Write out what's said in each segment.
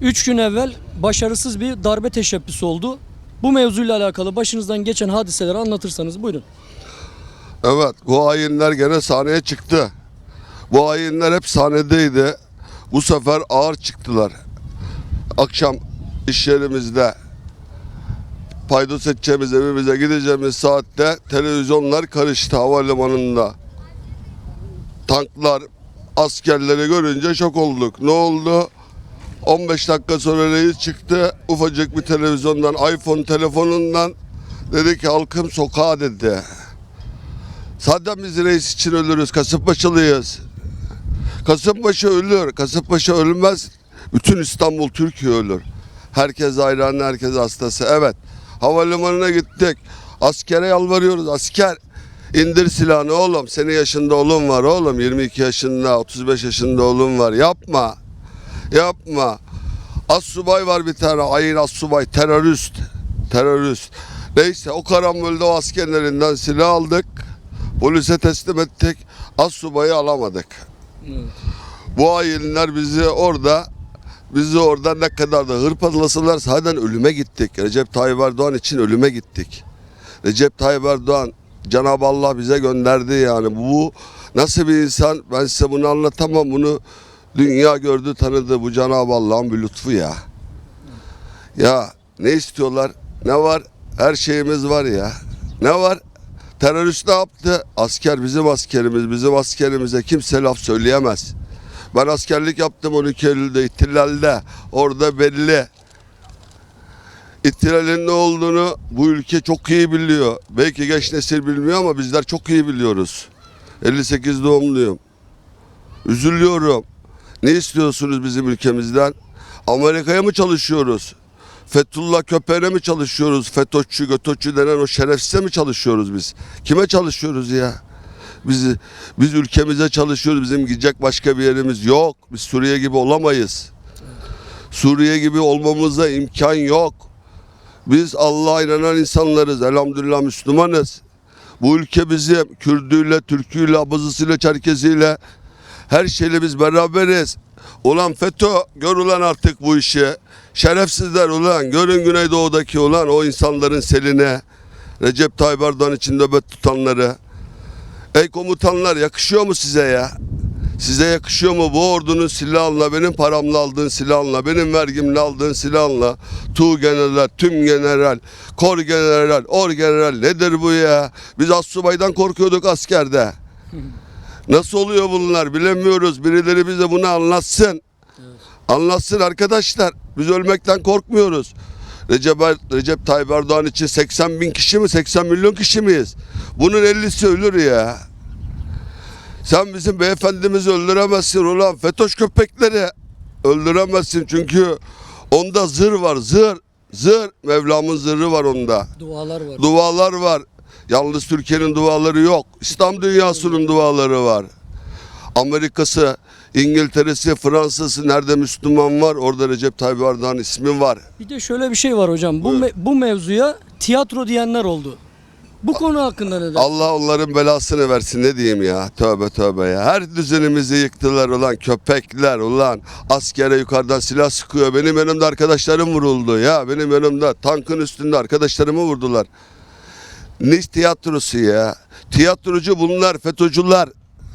Üç gün evvel başarısız bir darbe teşebbüsü oldu. Bu mevzuyla alakalı başınızdan geçen hadiseleri anlatırsanız buyurun. Evet bu hainler gene sahneye çıktı. Bu hainler hep sahnedeydi. Bu sefer ağır çıktılar. Akşam iş yerimizde paydos edeceğimiz evimize gideceğimiz saatte televizyonlar karıştı havalimanında. Tanklar askerleri görünce şok olduk. Ne oldu? 15 dakika sonra reis çıktı. Ufacık bir televizyondan, iPhone telefonundan dedi ki halkım sokağa dedi. Zaten biz reis için ölürüz. Kasımpaşalıyız. Kasımpaşa ölür. Kasımpaşa ölmez. Bütün İstanbul, Türkiye ölür. Herkes hayranı, herkes hastası. Evet. Havalimanına gittik. Askere yalvarıyoruz. Asker indir silahını oğlum. Senin yaşında oğlum var oğlum. 22 yaşında, 35 yaşında oğlum var. Yapma. Yapma. Assubay var bir tane. Ayın assubay. Terörist. Terörist. Neyse o karambolde o askerin elinden silah aldık. Polise teslim ettik. Assubayı alamadık. Bu hainler bizi orada bizi orada ne kadar da hırpalasalar zaten ölüme gittik. Recep Tayyip Erdoğan için ölüme gittik. Recep Tayyip Erdoğan Cenab-ı Allah bize gönderdi yani. Bu nasıl bir insan ben size bunu anlatamam. Bunu dünya gördü tanıdı. Bu Cenab-ı Allah'ın bir lütfu ya. Ya ne istiyorlar? Ne var? Her şeyimiz var ya. Ne var? Terörist ne yaptı? Asker bizim askerimiz. Bizim askerimize kimse laf söyleyemez. Ben askerlik yaptım 12 Eylül'de İhtilal'de. Orada belli. İhtilalin ne olduğunu bu ülke çok iyi biliyor. Belki genç nesil bilmiyor ama bizler çok iyi biliyoruz. 58 doğumluyum. Üzülüyorum. Ne istiyorsunuz bizim ülkemizden? Amerika'ya mı çalışıyoruz? Fethullah köpeğine mi çalışıyoruz? FETÖ'çü, götöçü denen o şerefsize mi çalışıyoruz biz? Kime çalışıyoruz ya? Biz, biz ülkemize çalışıyoruz. Bizim gidecek başka bir yerimiz yok. Biz Suriye gibi olamayız. Suriye gibi olmamıza imkan yok. Biz Allah'a inanan insanlarız. Elhamdülillah Müslümanız. Bu ülke bizim Kürdüyle, Türküyle, Abazısıyla, Çerkeziyle her şeyle biz beraberiz. Ulan FETÖ gör ulan artık bu işi. Şerefsizler ulan görün Güneydoğu'daki ulan o insanların seline. Recep Tayyip Erdoğan için nöbet tutanları. Ey komutanlar yakışıyor mu size ya? Size yakışıyor mu bu ordunun silahla, benim paramla aldığın silahla, benim vergimle aldığın silahla, Tu general, tüm general, kor general, or general nedir bu ya? Biz astsubaydan korkuyorduk askerde. Nasıl oluyor bunlar bilemiyoruz. Birileri bize bunu anlatsın. Anlatsın arkadaşlar. Biz ölmekten korkmuyoruz. Recep, Recep Tayyip Erdoğan için 80 bin kişi mi 80 milyon kişi miyiz? Bunun 50'si ölür ya. Sen bizim beyefendimizi öldüremezsin ulan FETÖ'ş köpekleri. Öldüremezsin çünkü onda zır var zır. Zır. Mevlam'ın zırhı var onda. Dualar var. Dualar var. Yalnız Türkiye'nin duaları yok. İslam dünyasının duaları var. Amerika'sı, İngiltere'si, Fransa'sı nerede Müslüman var orada Recep Tayyip Erdoğan ismi var. Bir de şöyle bir şey var hocam. Bu me- bu mevzuya tiyatro diyenler oldu. Bu konu hakkında ne der? Allah onların belasını versin ne diyeyim ya. Tövbe tövbe ya. Her düzenimizi yıktılar ulan köpekler ulan. Askere yukarıdan silah sıkıyor. Benim yanımda arkadaşlarım vuruldu ya. Benim yanımda tankın üstünde arkadaşlarımı vurdular. Ne tiyatrosu ya? Tiyatrocu bunlar FETÖ'cüler.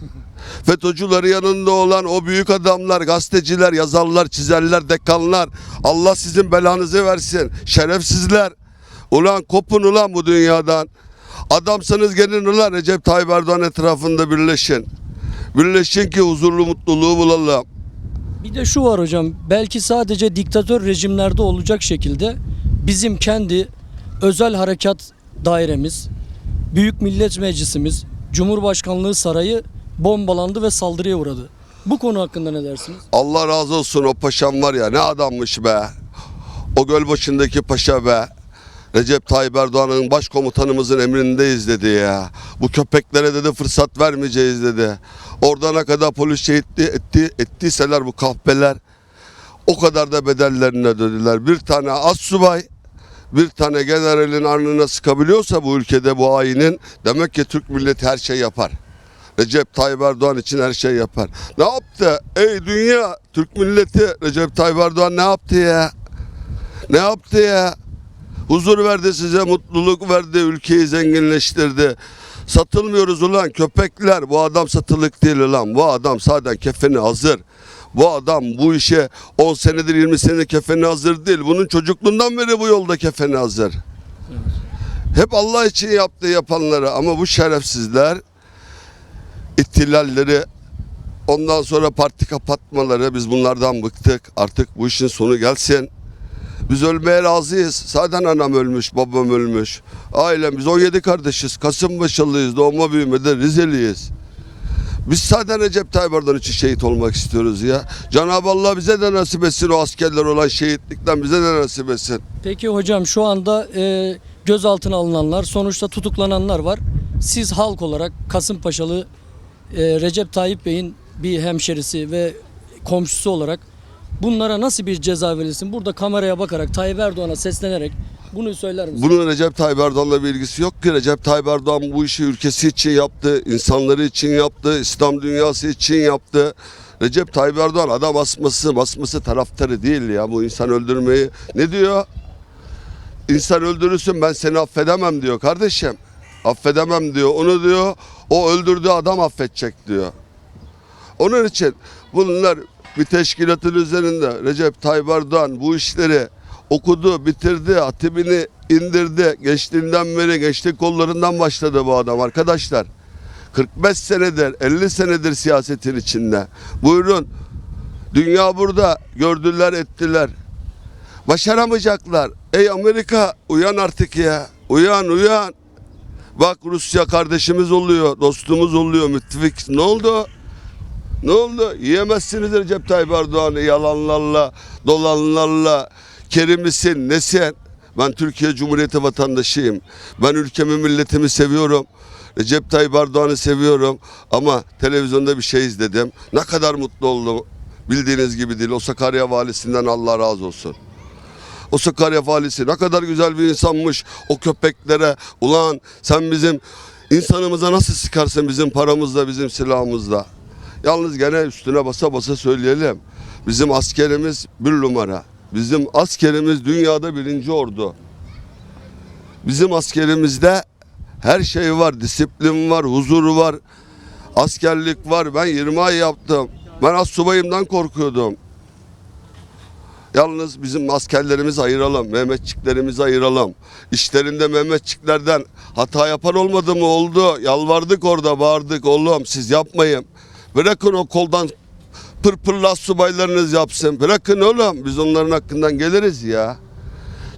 FETÖ'cüleri yanında olan o büyük adamlar, gazeteciler, yazarlar, çizerler, dekanlar. Allah sizin belanızı versin. Şerefsizler. Ulan kopun ulan bu dünyadan. Adamsanız gelin ulan Recep Tayyip Erdoğan etrafında birleşin. Birleşin ki huzurlu mutluluğu bulalım. Bir de şu var hocam. Belki sadece diktatör rejimlerde olacak şekilde bizim kendi özel harekat dairemiz, Büyük Millet Meclisimiz, Cumhurbaşkanlığı Sarayı bombalandı ve saldırıya uğradı. Bu konu hakkında ne dersiniz? Allah razı olsun o paşam var ya ne adammış be. O göl başındaki paşa be. Recep Tayyip Erdoğan'ın başkomutanımızın emrindeyiz dedi ya. Bu köpeklere dedi fırsat vermeyeceğiz dedi. Orada ne kadar polis şehit etti, ettiyseler bu kahpeler o kadar da bedellerine ödediler. Bir tane assubay bir tane generalin alnına sıkabiliyorsa bu ülkede bu hainin demek ki Türk milleti her şey yapar. Recep Tayyip Erdoğan için her şey yapar. Ne yaptı? Ey dünya, Türk milleti Recep Tayyip Erdoğan ne yaptı ya? Ne yaptı ya? Huzur verdi size, mutluluk verdi, ülkeyi zenginleştirdi. Satılmıyoruz ulan köpekler. Bu adam satılık değil ulan. Bu adam zaten kefeni hazır. Bu adam bu işe 10 senedir 20 senedir kefeni hazır değil. Bunun çocukluğundan beri bu yolda kefeni hazır. Hep Allah için yaptı yapanları ama bu şerefsizler ihtilalleri ondan sonra parti kapatmaları biz bunlardan bıktık. Artık bu işin sonu gelsin. Biz ölmeye razıyız. Zaten anam ölmüş, babam ölmüş. Ailem biz 17 kardeşiz. Kasımpaşalıyız, doğma büyümede Rizeliyiz. Biz zaten Recep Tayyip Erdoğan için şehit olmak istiyoruz ya. Cenab-ı Allah bize de nasip etsin o askerler olan şehitlikten bize de nasip etsin. Peki hocam şu anda e, gözaltına alınanlar, sonuçta tutuklananlar var. Siz halk olarak Kasımpaşalı e, Recep Tayyip Bey'in bir hemşerisi ve komşusu olarak bunlara nasıl bir ceza verilsin? Burada kameraya bakarak Tayyip Erdoğan'a seslenerek bunu söyler misiniz? Bunun Recep Tayyip Erdoğan'la bir ilgisi yok ki. Recep Tayyip Erdoğan bu işi ülkesi için yaptı, insanları için yaptı, İslam dünyası için yaptı. Recep Tayyip Erdoğan adam asması, basması taraftarı değil ya bu insan öldürmeyi. Ne diyor? İnsan öldürürsün ben seni affedemem diyor kardeşim. Affedemem diyor. Onu diyor o öldürdüğü adam affedecek diyor. Onun için bunlar bir teşkilatın üzerinde Recep Tayyip Erdoğan bu işleri okudu, bitirdi, hatibini indirdi. Gençliğinden beri gençlik kollarından başladı bu adam arkadaşlar. 45 senedir, 50 senedir siyasetin içinde. Buyurun. Dünya burada. Gördüler, ettiler. Başaramayacaklar. Ey Amerika uyan artık ya. Uyan, uyan. Bak Rusya kardeşimiz oluyor, dostumuz oluyor, müttefik. Ne oldu? Ne oldu? Yiyemezsiniz Recep Tayyip Erdoğan'ı yalanlarla, dolanlarla. Kerimisin, nesin? Ben Türkiye Cumhuriyeti vatandaşıyım. Ben ülkemi, milletimi seviyorum. Recep Tayyip Erdoğan'ı seviyorum. Ama televizyonda bir şey izledim. Ne kadar mutlu oldum. Bildiğiniz gibi değil. O Sakarya valisinden Allah razı olsun. O Sakarya valisi ne kadar güzel bir insanmış. O köpeklere ulan sen bizim insanımıza nasıl sıkarsın bizim paramızla bizim silahımızla. Yalnız gene üstüne basa basa söyleyelim. Bizim askerimiz bir numara. Bizim askerimiz dünyada birinci ordu. Bizim askerimizde her şey var. Disiplin var, huzur var, askerlik var. Ben 20 ay yaptım. Ben az subayımdan korkuyordum. Yalnız bizim askerlerimizi ayıralım, Mehmetçiklerimizi ayıralım. İşlerinde Mehmetçiklerden hata yapan olmadı mı? Oldu. Yalvardık orada, bağırdık. Oğlum siz yapmayın. Bırakın o koldan pırpırla subaylarınız yapsın. Bırakın oğlum. Biz onların hakkından geliriz ya.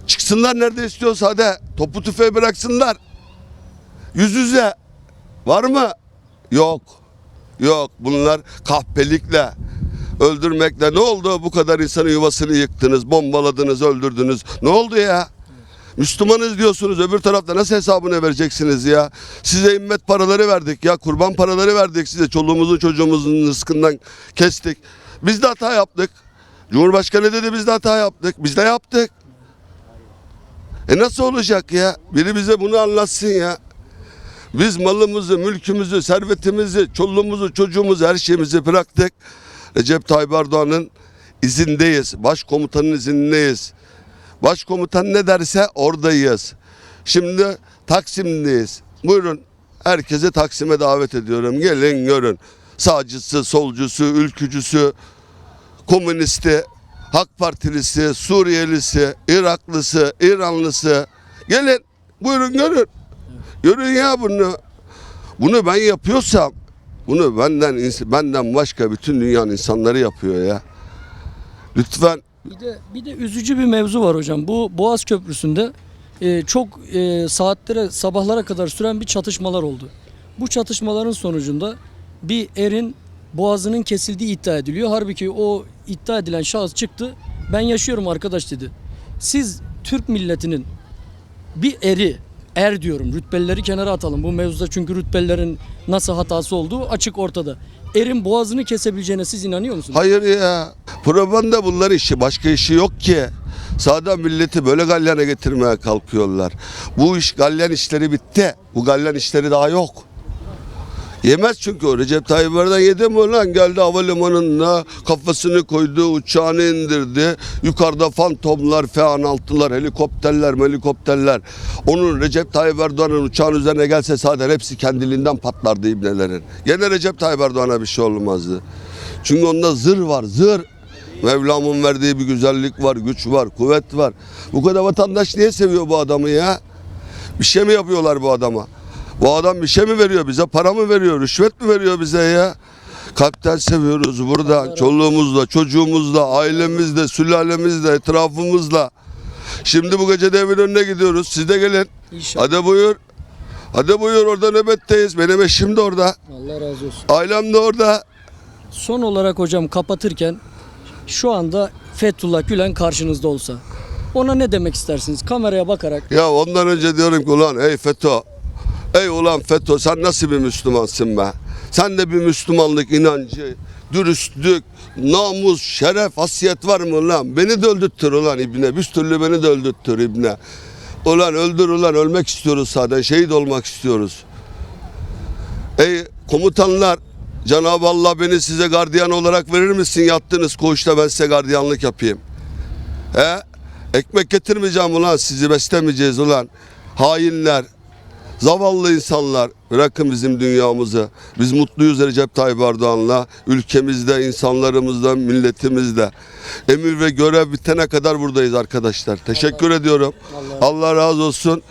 Çıksınlar nerede istiyorsa hadi. Topu tüfeği bıraksınlar. Yüz yüze. Var mı? Yok. Yok. Bunlar kahpelikle, öldürmekle ne oldu? Bu kadar insanın yuvasını yıktınız, bombaladınız, öldürdünüz. Ne oldu ya? Müslümanız diyorsunuz öbür tarafta nasıl hesabını vereceksiniz ya? Size immet paraları verdik ya kurban paraları verdik size çoluğumuzun çocuğumuzun rızkından kestik. Biz de hata yaptık. Cumhurbaşkanı dedi biz de hata yaptık. Biz de yaptık. E nasıl olacak ya? Biri bize bunu anlatsın ya. Biz malımızı, mülkümüzü, servetimizi, çoluğumuzu, çocuğumuzu, her şeyimizi bıraktık. Recep Tayyip Erdoğan'ın izindeyiz. Başkomutanın izindeyiz. Başkomutan ne derse oradayız. Şimdi Taksim'deyiz. Buyurun herkese Taksim'e davet ediyorum. Gelin görün. Sağcısı, solcusu, ülkücüsü, komünisti, Halk Partilisi, Suriyelisi, Iraklısı, İranlısı. Gelin buyurun görün. Görün ya bunu. Bunu ben yapıyorsam bunu benden benden başka bütün dünyanın insanları yapıyor ya. Lütfen Bir de bir de üzücü bir mevzu var hocam. Bu Boğaz Köprüsü'nde e, çok e, saatlere, sabahlara kadar süren bir çatışmalar oldu. Bu çatışmaların sonucunda bir erin boğazının kesildiği iddia ediliyor. Halbuki o iddia edilen şahıs çıktı. Ben yaşıyorum arkadaş dedi. Siz Türk milletinin bir eri er diyorum rütbelileri kenara atalım. Bu mevzuda çünkü rütbelilerin nasıl hatası olduğu açık ortada. Erin boğazını kesebileceğine siz inanıyor musunuz? Hayır ya. Propaganda bunlar işi. Başka işi yok ki. Sağda milleti böyle galyana getirmeye kalkıyorlar. Bu iş galyan işleri bitti. Bu galyan işleri daha yok. Yemez çünkü o. Recep Tayyip Erdoğan yedi mi lan? Geldi havalimanına kafasını koydu, uçağını indirdi. Yukarıda fantomlar, F-16'lar, helikopterler, helikopterler. Onun Recep Tayyip Erdoğan'ın uçağın üzerine gelse zaten hepsi kendiliğinden patlardı ibnelerin. Gene Recep Tayyip Erdoğan'a bir şey olmazdı. Çünkü onda zır var, zır. Mevlam'ın verdiği bir güzellik var, güç var, kuvvet var. Bu kadar vatandaş niye seviyor bu adamı ya? Bir şey mi yapıyorlar bu adama? Bu adam bir şey mi veriyor bize? Para mı veriyor? Rüşvet mi veriyor bize ya? Kalpten seviyoruz burada. Çoluğumuzla, çocuğumuzla, ailemizle, sülalemizle, etrafımızla. Şimdi bu gece de evin önüne gidiyoruz. Siz de gelin. İnşallah. Hadi buyur. Hadi buyur orada nöbetteyiz. Benim eşim de orada. Allah razı olsun. Ailem de orada. Son olarak hocam kapatırken şu anda Fethullah Gülen karşınızda olsa ona ne demek istersiniz? Kameraya bakarak Ya ondan önce diyorum ki ulan ey FETÖ. Ey ulan FETÖ sen nasıl bir Müslümansın be? Sen de bir Müslümanlık inancı, dürüstlük, namus, şeref, hasiyet var mı ulan? Beni de öldürttür ulan İbne. Bir türlü beni de öldürttür İbne. Ulan öldür ulan ölmek istiyoruz zaten. Şehit olmak istiyoruz. Ey komutanlar Cenab-ı Allah beni size gardiyan olarak verir misin? Yattınız koğuşta ben size gardiyanlık yapayım. He? Ekmek getirmeyeceğim ulan sizi beslemeyeceğiz ulan. Hainler, zavallı insanlar bırakın bizim dünyamızı. Biz mutluyuz Recep Tayyip Erdoğan'la. Ülkemizde, insanlarımızda, milletimizde. Emir ve görev bitene kadar buradayız arkadaşlar. Teşekkür ediyorum. Allah razı olsun.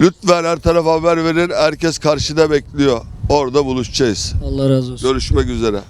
Lütfen her tarafa haber verin. Herkes karşıda bekliyor. Orada buluşacağız. Allah razı olsun. Görüşmek üzere.